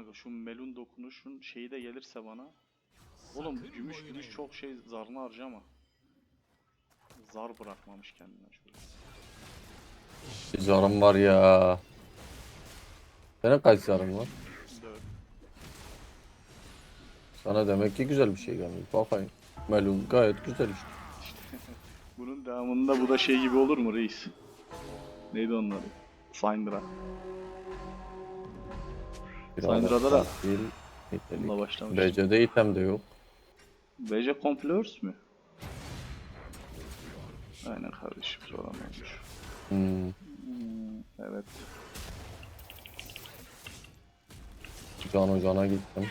Kanka şu melun dokunuşun şeyi de gelirse bana. Oğlum gümüş gümüş çok şey zarını harcama. Zar bırakmamış kendine şöyle. Bir zarım var ya. Senin kaç zarın var? Dört. Sana demek ki güzel bir şey gelmiş. Bakayım. Melun gayet güzel işte. Bunun devamında bu da şey gibi olur mu reis? Neydi onun adı? Syndra. Syndra'da da değil, bununla başlamış. BC'de item de yok. BC Compleurs mü? Aynen kardeşim soramamış. Hmm. Hmm, evet. Can Can'a gittim.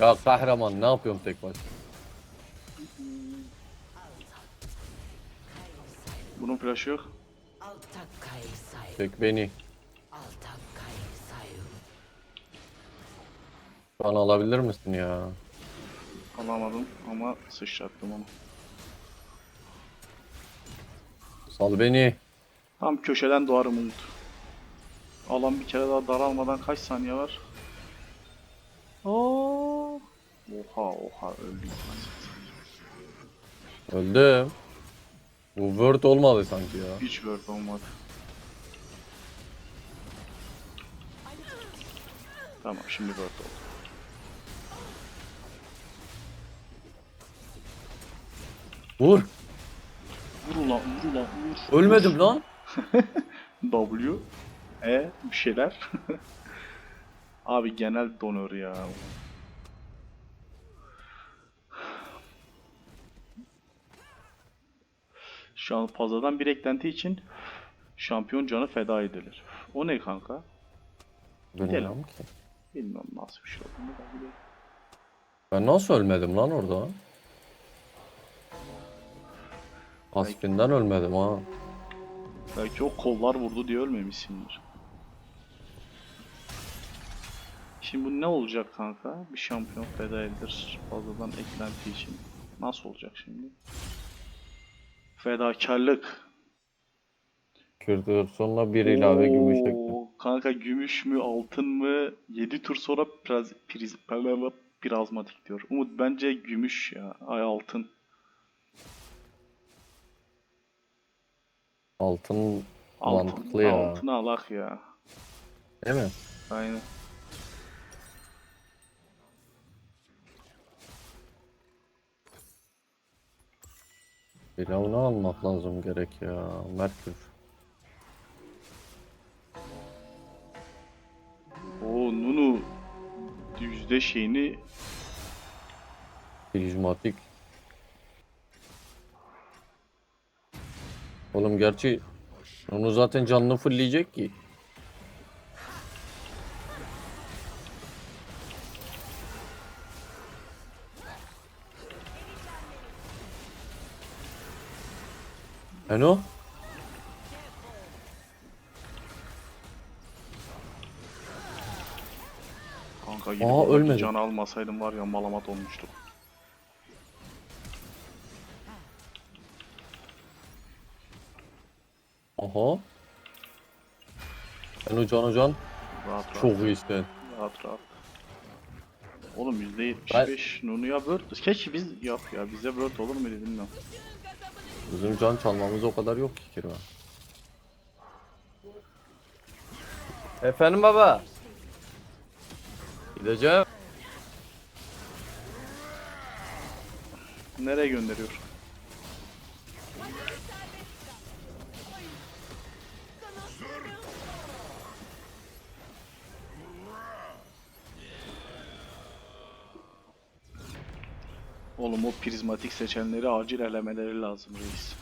Ya kahraman ne yapıyorum tek başına? Bunun flash'ı yok. Tek beni. An alabilir misin ya? Alamadım ama sıçrattım onu. Sal beni. Tam köşeden doğarım Umut. Alan bir kere daha daralmadan kaç saniye var? Aa! Oha oha öldüm. Öldüm. Bu word olmadı sanki ya. Hiç word olmadı. Tamam şimdi word oldu. Vur. Vur ulan vur ulan vur. Ölmedim lan. W E bir şeyler. Abi genel donör ya. Şu an fazladan bir eklenti için şampiyon canı feda edilir. O ne kanka? Bilmiyorum ki. Bilmiyorum nasıl bir şey olduğunu da biliyorum. Ben nasıl ölmedim lan orada? Aspinden ölmedim ha. Belki o kollar vurdu diye ölmemişsindir. Şimdi bu ne olacak kanka? Bir şampiyon feda edilir fazladan eklenti için. Nasıl olacak şimdi? Fedakarlık. Kürdür sonuna bir ilave gümüş ekle. Oo, Kanka gümüş mü altın mı? 7 tur sonra priz, priz, prizmatik diyor. Umut bence gümüş ya. Ay altın. Altın Altın, mantıklı ya. Altın alak ya. Değil mi? Aynen. Firavun'u almak lazım gerek ya. Merkür. O Nunu yüzde şeyini Prizmatik. Oğlum gerçi onu zaten canını fullleyecek ki. Eno? kanka gidip Aa, ölmedi. can almasaydım var ya malamat olmuştuk. Aha. Eno can can Rahat rahat. çok iyisin. Rahat rahat. Oğlum %75 Nunu'ya Word. Keşke biz yok ya bize Word olur muydu bilmiyorum. Bizim can çalmamız o kadar yok ki Kirva. Efendim baba. Gideceğim. Nereye gönderiyor? Oğlum o prizmatik seçenleri acil elemeleri lazım reis.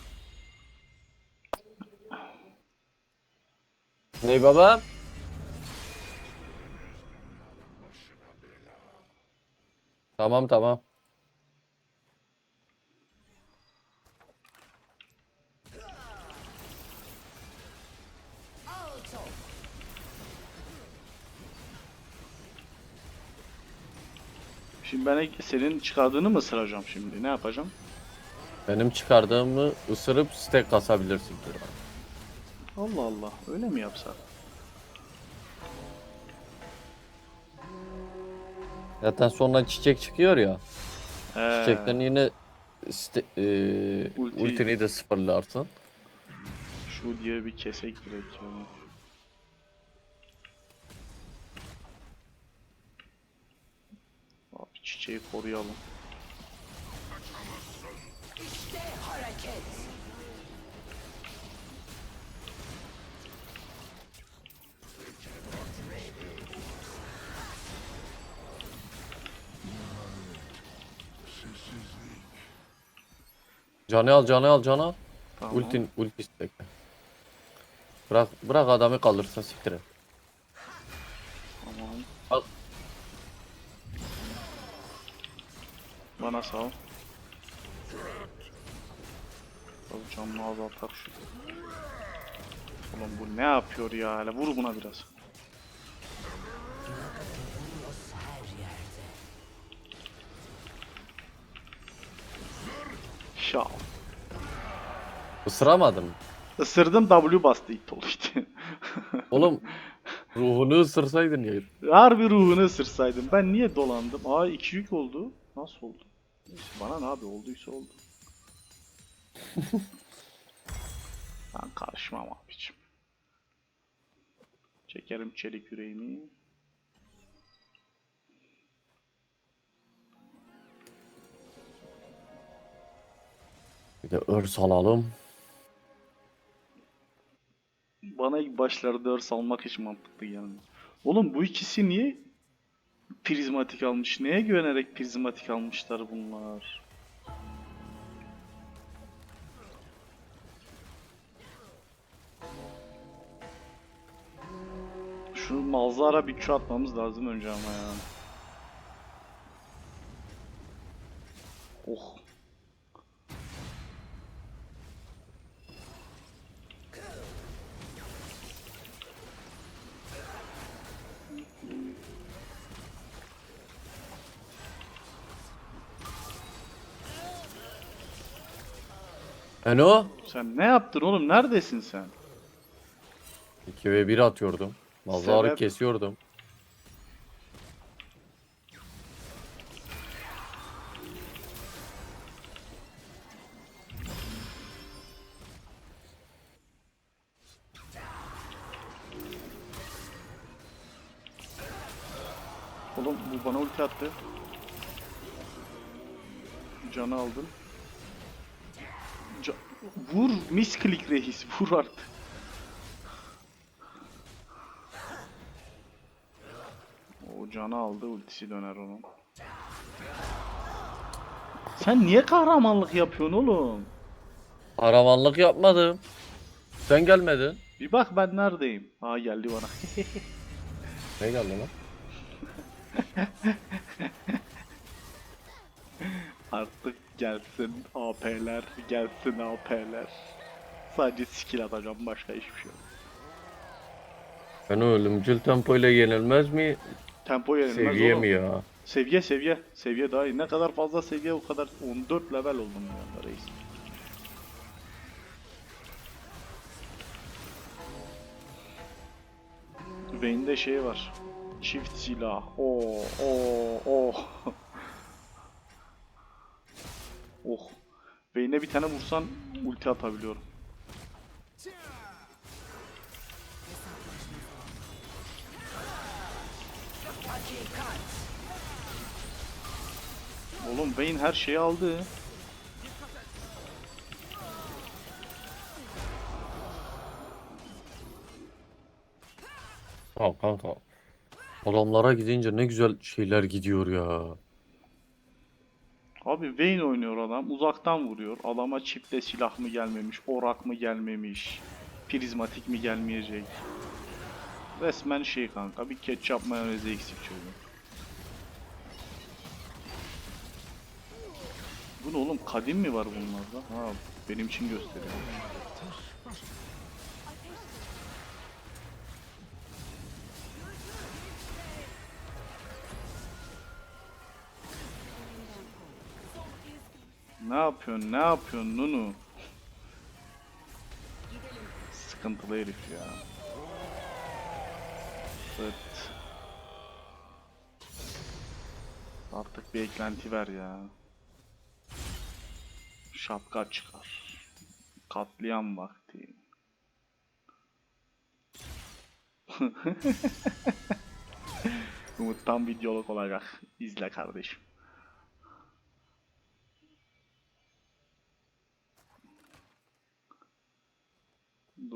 Ney baba? Tamam tamam. Şimdi ben senin çıkardığını mı ısıracağım şimdi? Ne yapacağım? Benim çıkardığımı ısırıp stack kasabilirsin. diyor. Allah Allah. Öyle mi yapsak? Zaten sonra çiçek çıkıyor ya. He. Çiçekten yine iste, e, Ulti- ultini de sıfırlarsın. Şu diye bir kesek direkt yani. Abi çiçeği koruyalım. Hareket. Canı al canı al canı al. Tamam. Ultin ulti stack. Bırak bırak adamı kaldırsın siktir et. Bana sağ ol. Tabii canını azaltak şu. Oğlum bu ne yapıyor ya? Hele vur buna biraz. Isıramadın mı? Isırdım W bastı it oldu işte. Oğlum ruhunu ısırsaydın ya. Harbi ruhunu ısırsaydım. Ben niye dolandım? Aa iki yük oldu. Nasıl oldu? Bana ne abi olduysa oldu. ben karışmam abicim. Çekerim çelik yüreğimi. Bir de örs alalım. Bana ilk başlarda örs almak hiç mantıklı gelmiyor. Oğlum bu ikisi niye prizmatik almış? Neye güvenerek prizmatik almışlar bunlar? Şu malzara bir atmamız lazım önce ama ya. Eno. Sen ne yaptın oğlum? Neredesin sen? 2 ve 1 atıyordum. Mazarı Sebep? kesiyordum. Oğlum bu bana ulti attı. Canı aldın. Vur misklik reis vur artık. O canı aldı ultisi döner onun. Sen niye kahramanlık yapıyorsun oğlum? Aramanlık yapmadım. Sen gelmedin. Bir bak ben neredeyim. Aa geldi bana. Ne geldi lan? Artık gelsin AP'ler, gelsin AP'ler. Sadece skill atacağım başka hiçbir şey yok. Ben ölümcül tempo ile yenilmez mi? Tempo yenilmez Seviye oğlum. mi ya? Seviye seviye. Seviye daha iyi. Ne kadar fazla seviye o kadar 14 level oldum ya reis. Vayne'de şey var. Çift silah. Oo, oo, oh. oh. Vayne'e bir tane vursan ulti atabiliyorum. Oğlum Vayne her şeyi aldı. Tamam kanka. Adamlara gidince ne güzel şeyler gidiyor ya. Abi Vayne oynuyor adam. Uzaktan vuruyor. Adama çifte silah mı gelmemiş, orak mı gelmemiş, prizmatik mi gelmeyecek. Resmen şey kanka bir ketçap mayonezi eksik çocuk. Bu ne oğlum kadim mi var bunlarda? Ha benim için gösteriyor. Ne yapıyorsun? Ne yapıyorsun Nunu? Sıkıntılı herif ya. Evet. Artık bir eklenti ver ya. Şapka çıkar. Katliam vakti. Umut'tan videoluk olacak. İzle kardeşim.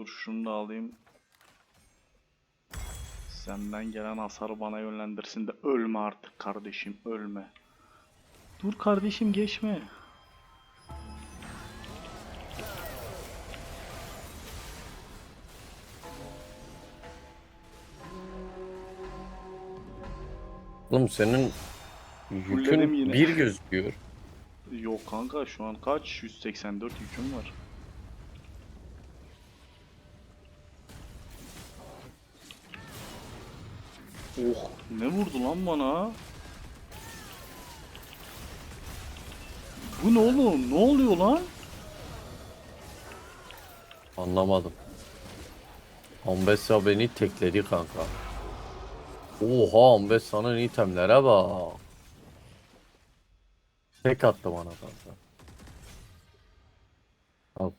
Dur şunu da alayım. Senden gelen hasarı bana yönlendirsin de ölme artık kardeşim ölme. Dur kardeşim geçme. Oğlum senin Fulledim yükün yine. bir gözüküyor. Yok kanka şu an kaç? 184 yüküm var. Oh ne vurdu lan bana? Bu ne oğlum? Ne oluyor lan? Anlamadım. Ambessa beni tekledi kanka. Oha Ambessa'nın itemlere bak. Tek attı bana kanka. Al.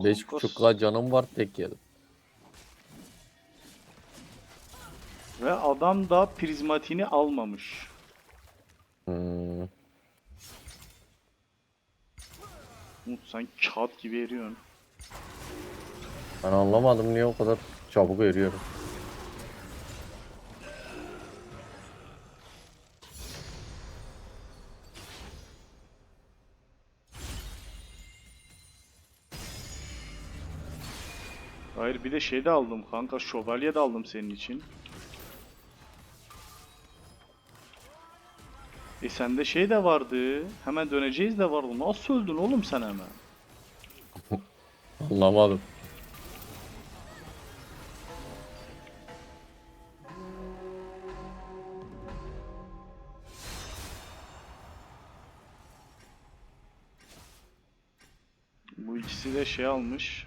5.5k canım var tek yedim. Ve adam da prizmatini almamış. Hmm. Umut sen kağıt gibi eriyorsun. Ben anlamadım niye o kadar çabuk eriyorum. Hayır bir de şey de aldım kanka şövalye de aldım senin için. E sende şey de vardı. Hemen döneceğiz de vardı. Nasıl öldün oğlum sen hemen? Anlamadım. Bu ikisi de şey almış.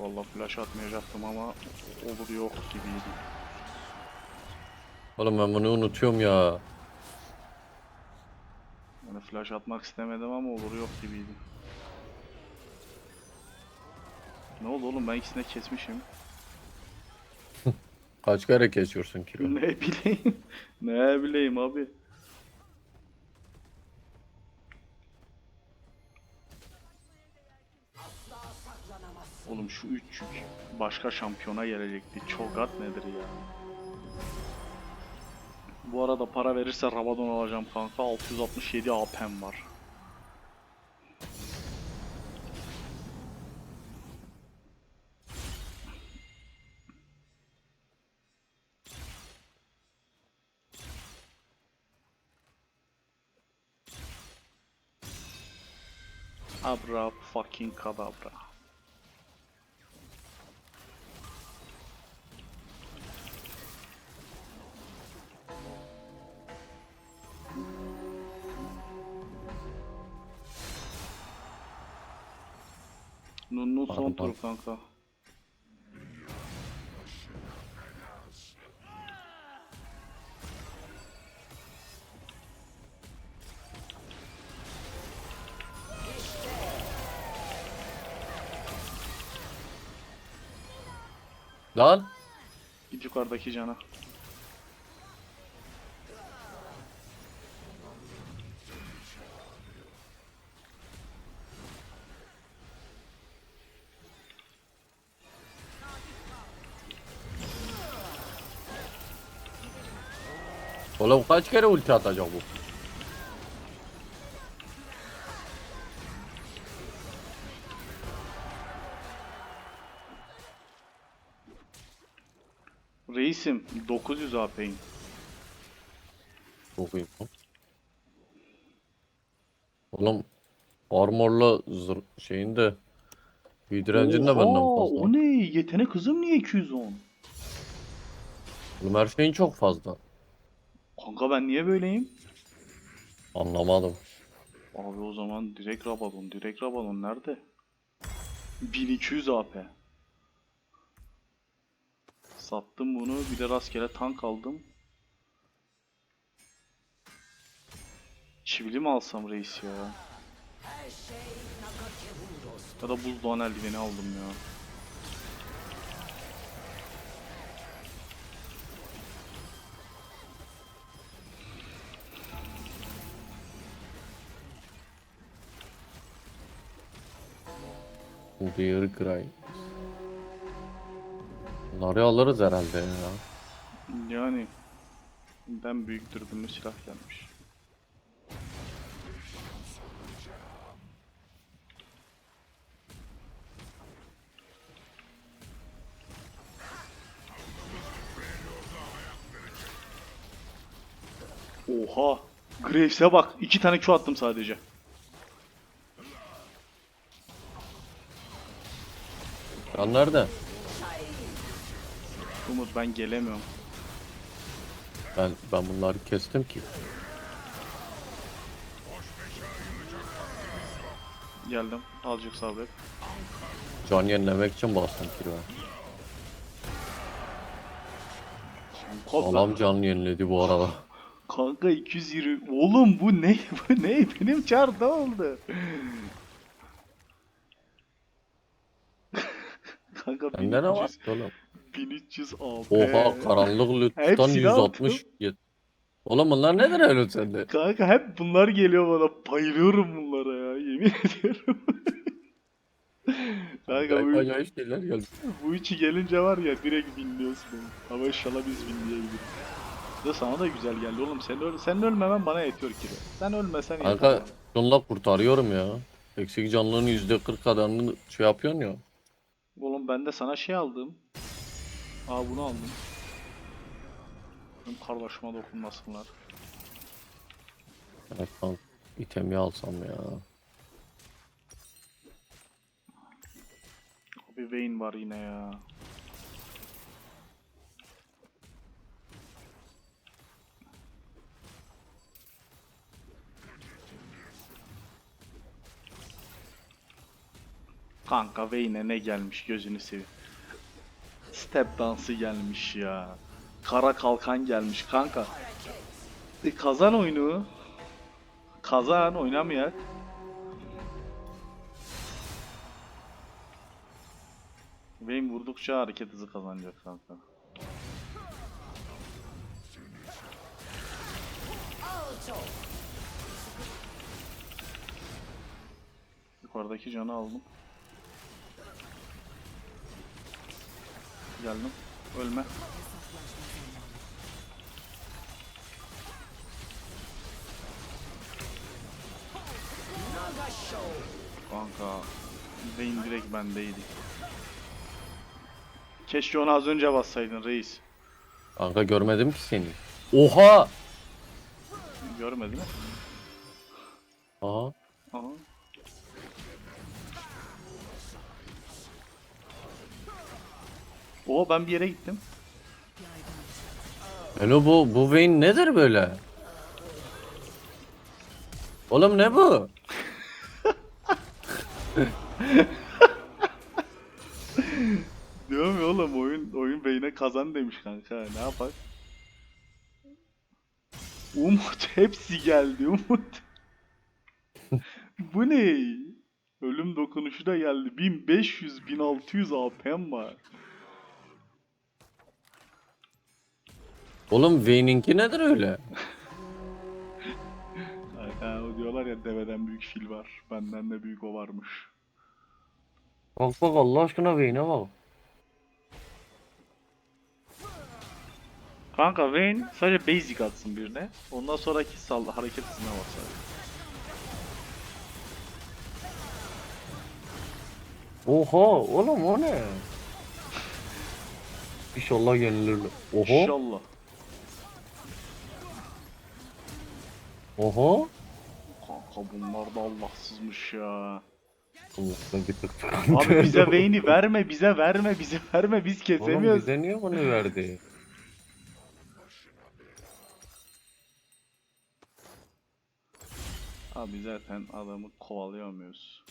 valla flash atmayacaktım ama olur yok gibiydi. Oğlum ben bunu unutuyorum ya. Yani flash atmak istemedim ama olur yok gibiydi. Ne oldu oğlum ben ikisini de kesmişim. Kaç kere kesiyorsun kilo? Ne bileyim. ne bileyim abi. Oğlum şu üç yük başka şampiyona gelecekti. Çogat nedir ya? Bu arada para verirse Rabadon alacağım kanka. 667 AP'm var. Abra fucking kadabra. Kanka. Lan Git yukarıdaki cana. Oğlum kaç kere ulti atacak bu? Reisim 900 AP'yim. Çok iyi. Oğlum armorla zır şeyin de bir direncin de benden fazla. O ne? Yetenek hızım niye 210? Oğlum her şeyin çok fazla. Kanka ben niye böyleyim? Anlamadım. Abi o zaman direkt Rabadon. Direkt Rabadon nerede? 1200 AP. Sattım bunu. Bir de rastgele tank aldım. Çivili mi alsam reis ya? Ya da buzdoğan eldiveni aldım ya. Dear Cry. Bunları alırız herhalde ya. Yani ben büyük dürbünlü silah gelmiş. Oha! Graves'e bak. iki tane Q attım sadece. Can nerede? Umut ben gelemiyorum. Ben ben bunları kestim ki. Geldim. Azıcık sabret. Can yenilemek için bastım kilo. Kod Alam can yeniledi bu arada. Kanka 220. Oğlum bu ne? Bu ne? Benim çar ne oldu? Kanka Bende ne var 1300, ki oğlum? 1300 AP. Oha karanlık lütfen Hepsini 160. Yet- Oğlum bunlar nedir öyle sende? Kanka hep bunlar geliyor bana. Bayılıyorum bunlara ya. Yemin ediyorum. Kanka bu, acayip şeyler geldi. bu içi gelince var ya direkt binliyorsun. Ama inşallah biz binleyebiliriz. Ya sana da güzel geldi oğlum. Sen, öl sen ölmemen bana yetiyor ki. Sen ölmesen yeter. Kanka şunla kurtarıyorum ya. Eksik canlının %40 kadarını şey yapıyorsun ya. Oğlum ben de sana şey aldım. Aa bunu aldım. Benim kardeşime dokunmasınlar. Kanka itemi alsam ya. Bir Vayne var yine ya. Kanka Vayne'e ne gelmiş gözünü seveyim. Step dansı gelmiş ya. Kara kalkan gelmiş kanka. E, kazan oyunu. Kazan oynamayak. Vayne vurdukça hareket hızı kazanacak kanka. Yukarıdaki canı aldım. Geldim. Ölme. Kanka. Vayne direkt bendeydi. Keşke onu az önce bassaydın reis. Kanka görmedim ki seni. Oha! Görmedin mi? Aha. Aha. Oo ben bir yere gittim. Hello bu, bu Vayne nedir böyle? Oğlum ne bu? Diyorum ya oğlum oyun oyun beyne kazan demiş kanka. Ne yapar? Umut hepsi geldi Umut. Bu ne? Ölüm dokunuşu da geldi. 1500 1600 AP'm var. Oğlum Vayne'inki nedir öyle? Ha, o diyorlar ya deveden büyük fil var. Benden de büyük o varmış. Bak bak Allah aşkına Vayne'e bak. Kanka Vayne sadece basic atsın birine. Ondan sonraki sal hareket hızına bak sadece. Oha oğlum o ne? İnşallah yenilir. Oha. İnşallah. Oha. Kanka bunlar da Allahsızmış ya. Bir tık. Abi bize Vayne'i verme, bize verme, bize verme. Biz Oğlum kesemiyoruz. bize niye bunu verdi? Abi zaten adamı kovalayamıyoruz.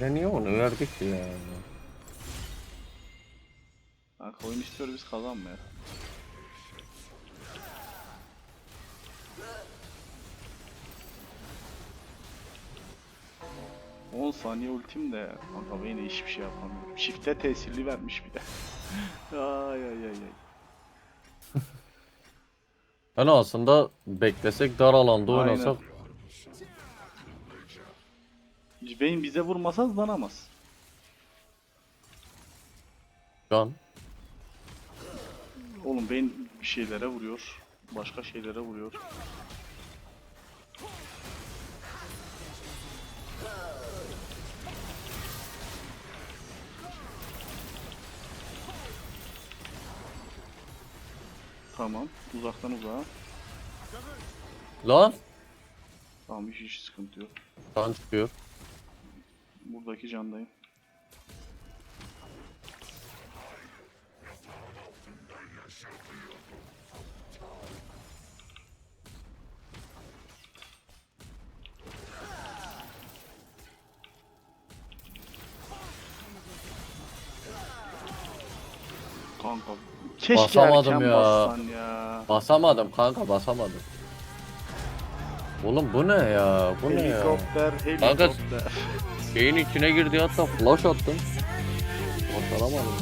Ya niye onu verdik ya? Kanka oyun istiyor biz kazanmayalım. ...10 saniye ultim de... ...kanka Vayne'e hiçbir şey yapamıyorum. Shift'e tesirli vermiş bir de. ay ay ay ay. Yani aslında beklesek dar alanda Aynen. oynasak Vayne bize vurmasa hızlanamaz. can. Oğlum Vayne bir şeylere vuruyor. Başka şeylere vuruyor. Tamam. Uzaktan uzağa. Lan. Tamam hiç, hiç sıkıntı yok. Can çıkıyor. Buradaki candayım. Kanka keşke Basamadım erken ya. bassan ya. Basamadım kanka basamadım. Oğlum bu ne ya? Bu ne ya? Helikopter, Kanka- helikopter. Şeyin içine girdi hatta flash attım. Başaramadım.